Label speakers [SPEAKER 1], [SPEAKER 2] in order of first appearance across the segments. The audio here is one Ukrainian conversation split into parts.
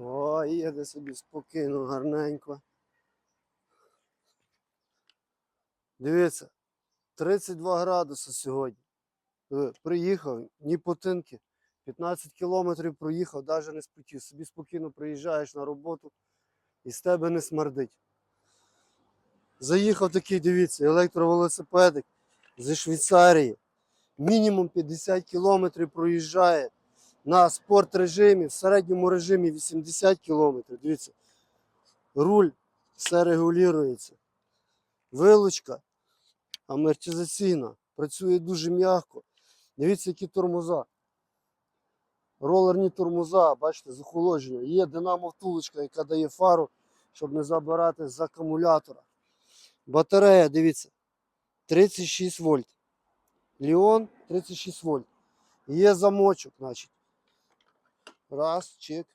[SPEAKER 1] О, їде собі спокійно, гарненько. Дивіться, 32 градуси сьогодні. Приїхав, ні потинки. 15 кілометрів проїхав, навіть не спотів. Собі спокійно приїжджаєш на роботу і з тебе не смердить. Заїхав такий, дивіться, електровелосипедик зі Швейцарії. Мінімум 50 кілометрів проїжджає на спорт режимі, в середньому режимі 80 кілометрів. Дивіться, руль все регулюється. Вилучка амортизаційна, працює дуже м'яко. Дивіться, які тормоза. Ролерні тормоза, бачите, з охолодження. Є динамо втулочка, яка дає фару, щоб не забирати з акумулятора. Батарея, дивіться, 36 вольт. Ліон 36 вольт. Є замочок, значить. Раз, чек.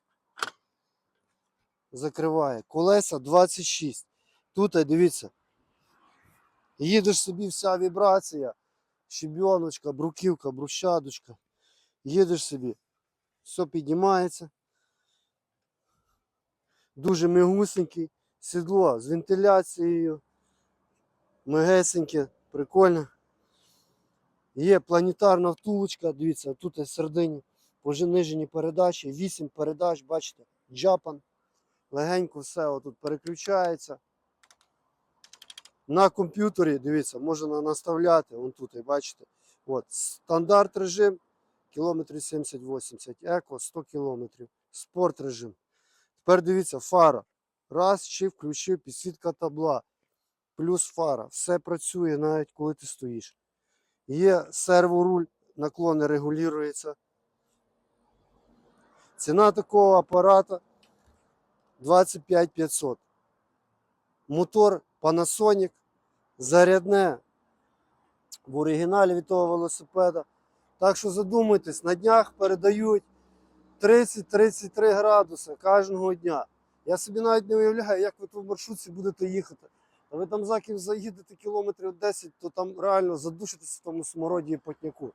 [SPEAKER 1] Закриває. Колеса 26. Тут, дивіться. Їдеш собі вся вібрація. Щебіночка, бруківка, брущадочка. Їдеш собі. Все піднімається. Дуже мигусенький. Сідло з вентиляцією. Мегесеньке, прикольно. Є планетарна втулочка, дивіться, тут є середині понижені передачі, 8 передач, бачите, джапан. Легенько все отут переключається. На комп'ютері, дивіться, можна наставляти, вон тут, бачите. От, стандарт режим, кілометрів 70-80, еко 100 кілометрів, спорт режим. Тепер дивіться, фара. Раз, чи включив підсвітка табла, плюс фара. Все працює навіть коли ти стоїш. Є серворуль, наклони регулюється. Ціна такого апарата 25 500. Мотор Panasonic, зарядне в оригіналі від того велосипеда. Так що задумайтесь, на днях передають 30-33 градуси кожного дня. Я собі навіть не уявляю, як ви в маршрутці будете їхати. А ви там за ким заїдете кілометрів 10, то там реально задушитесь в тому смороді і потняку.